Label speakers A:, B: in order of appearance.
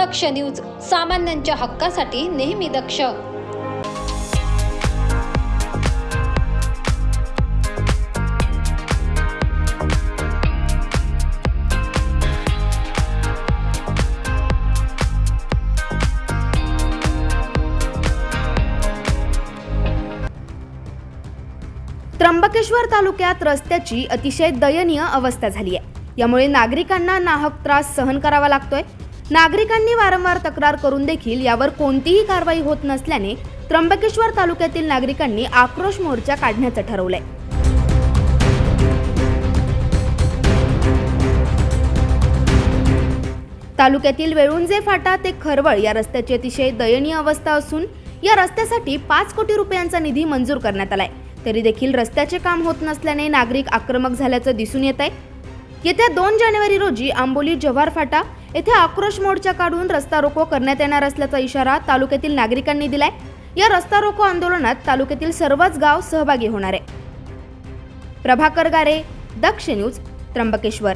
A: दक्ष news सामान्यांच्या हक्कासाठी नेहमी दक्ष.
B: त्र्यंबकेश्वर तालुक्यात रस्त्याची अतिशय दयनीय अवस्था झाली आहे यामुळे नागरिकांना नाहक त्रास सहन करावा लागतोय. नागरिकांनी वारंवार तक्रार करून देखील यावर कोणतीही कारवाई होत नसल्याने त्र्यंबकेश्वर तालुक्यातील नागरिकांनी आक्रोश मोर्चा काढण्याचं ठरवलंय. तालुक्यातील वेळुंजे फाटा ते खरवळ या रस्त्याची अतिशय दयनीय अवस्था असून या रस्त्यासाठी पाच कोटी रुपयांचा निधी मंजूर करण्यात आलाय. तरी देखील रस्त्याचे काम होत नसल्याने नागरिक आक्रमक झाल्याचं दिसून येत आहे येत्या दोन जानेवारी रोजी आंबोली जव्हार फाटा येथे आक्रोश मोर्चा काढून रस्ता रोको करण्यात येणार असल्याचा इशारा तालुक्यातील नागरिकांनी दिलाय. या रस्ता रोको आंदोलनात तालुक्यातील सर्वच गाव सहभागी होणार आहे. प्रभाकर गारे दक्ष न्यूज त्र्यंबकेश्वर.